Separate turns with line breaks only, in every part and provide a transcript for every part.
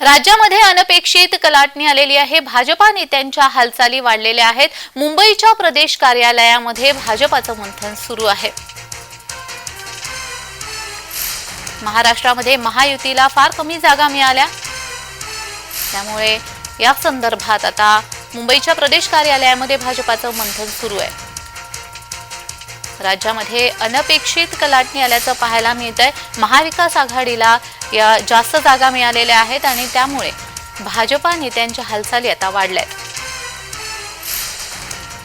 राज्यामध्ये अनपेक्षित कलाटणी आलेली आहे. भाजपा नेत्यांच्या हालचाली वाढलेल्या आहेत. मुंबईच्या प्रदेश कार्यालयामध्ये भाजपाचं मंथन सुरू आहे. महाराष्ट्रामध्ये महायुतीला फार कमी जागा मिळाल्या. त्यामुळे या संदर्भात आता मुंबईच्या प्रदेश कार्यालयामध्ये भाजपाचं मंथन सुरू आहे. राज्यामध्ये अनपेक्षित कलाटणी आल्याचं पाहायला मिळत आहे महाविकास आघाडीला या जास्त जागा मिळालेल्या आहेत आणि त्यामुळे भाजपा नेत्यांच्या हालचाली आता वाढल्या आहेत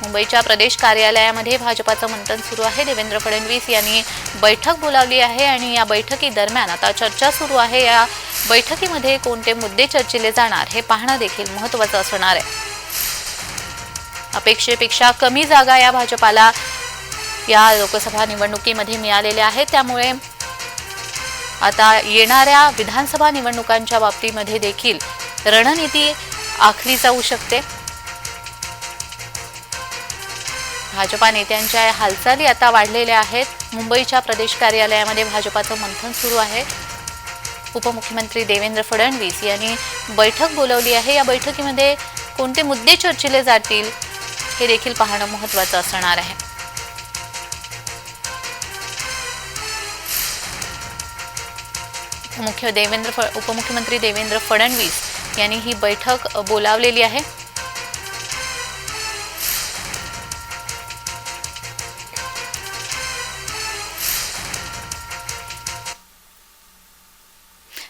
मुंबईच्या प्रदेश कार्यालयामध्ये भाजपाचं मंथन सुरू आहे. देवेंद्र फडणवीस यांनी बैठक बोलावली आहे आणि या बैठकीदरम्यान आता चर्चा सुरू आहे. या बैठकीमध्ये कोणते मुद्दे चर्चिले जाणार हे पाहणं देखील महत्त्वाचं असणार आहे. अपेक्षेपेक्षा कमी जागा या भाजपाला या लोकसभा निवडणुकीमध्ये मिळालेल्या आहेत. त्यामुळे आता येणाऱ्या विधानसभा निवडणुकांच्या बाबतीमध्ये देखील रणनीती आखली जाऊ शकते. भाजपा नेत्यांच्या हालचाली आता वाढलेल्या आहेत. मुंबईच्या प्रदेश कार्यालयामध्ये भाजपाचं मंथन सुरू आहे. उपमुख्यमंत्री देवेंद्र फडणवीस यांनी बैठक बोलवली आहे. या बैठकीमध्ये कोणते मुद्दे चर्चिले जातील हे देखील पाहणं महत्त्वाचं असणार आहे. मुख्य देवेंद्र फ उपमुख्यमंत्री देवेंद्र फडणवीस यांनी ही बैठक बोलावलेली आहे.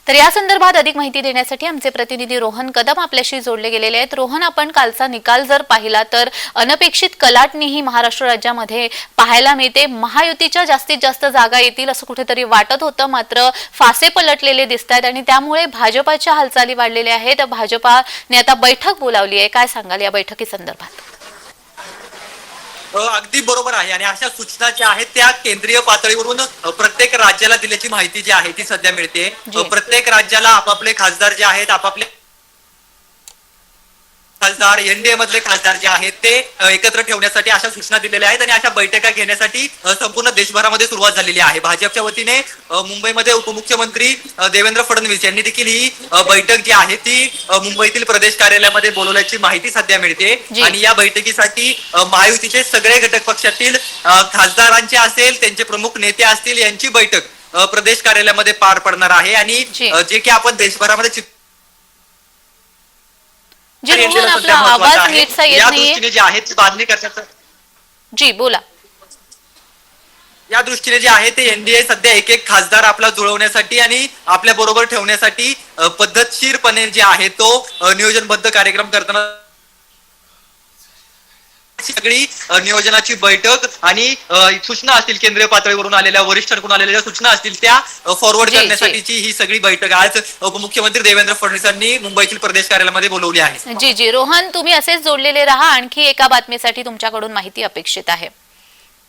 तर या संदर्भात अधिक माहिती देण्यासाठी आमचे प्रतिनिधी रोहन कदम आपल्याशी जोडले गेलेले आहेत. रोहन आपण कालचा निकाल जर पाहिला तर अनपेक्षित कलाटणी ही महाराष्ट्र राज्यामध्ये पाहायला मिळते. महायुतीच्या जास्तीत जास्त जागा येतील असं कुठेतरी वाटत होतं. मात्र फासे पलटलेले दिसत आहेत आणि त्यामुळे भाजपाच्या हालचाली वाढलेल्या आहेत. भाजपाने आता बैठक बोलावली आहे. काय सांगाल या बैठकी संदर्भात
अगदी बरोबर आहे आणि अशा सूचना ज्या आहेत त्या केंद्रीय पातळीवरून प्रत्येक राज्याला दिल्याची माहिती जी आहे ती सध्या मिळते. प्रत्येक राज्याला आपापले खासदार जे आहेत आपापले खासदार एनडीए मधले खासदार जे आहेत ते एकत्र ठेवण्यासाठी अशा सूचना दिलेल्या आहेत आणि अशा बैठका घेण्यासाठी संपूर्ण देशभरामध्ये सुरुवात झालेली आहे. भाजपच्या वतीने मुंबईमध्ये उपमुख्यमंत्री देवेंद्र फडणवीस यांनी देखील ही बैठक जी आहे ती मुंबईतील प्रदेश कार्यालयामध्ये बोलवल्याची माहिती सध्या मिळते. आणि या बैठकीसाठी महायुतीचे सगळे घटक पक्षातील खासदारांचे असेल त्यांचे प्रमुख नेते असतील यांची बैठक प्रदेश कार्यालयामध्ये पार पडणार आहे. आणि
जे.
की आपण देशभरामध्ये
जी रोहन
सध्या
आपला
महत्त्वाचं
आवाज
आहे.
नीटसा येत
या
नाहीये.
दृष्टीने जे आहे ती बांधणी करण्याचं
जी बोला.
या दृष्टीने जे आहे ते एनडीए सध्या एक एक खासदार आपला जुळवण्यासाठी आणि आपल्या बरोबर ठेवण्यासाठी अ, पद्धतशीरपणे जे आहे तो अ, नियोजनबद्ध कार्यक्रम करताना सगळी नियोजनाची बैठक आणि सूचना असतील केंद्रीय पातळीवरून आलेल्या वरिष्ठांकडून आलेल्या सूचना असतील त्या फॉरवर्ड. करण्यासाठीची ही सगळी बैठक आज उपमुख्यमंत्री देवेंद्र फडणवीसांनी मुंबईतील प्रदेश कार्यालयामध्ये बोलवली आहे.
जी जी. रोहन तुम्ही असेच जोडलेले राहा. आणखी एका बातमीसाठी तुमच्याकडून माहिती अपेक्षित आहे.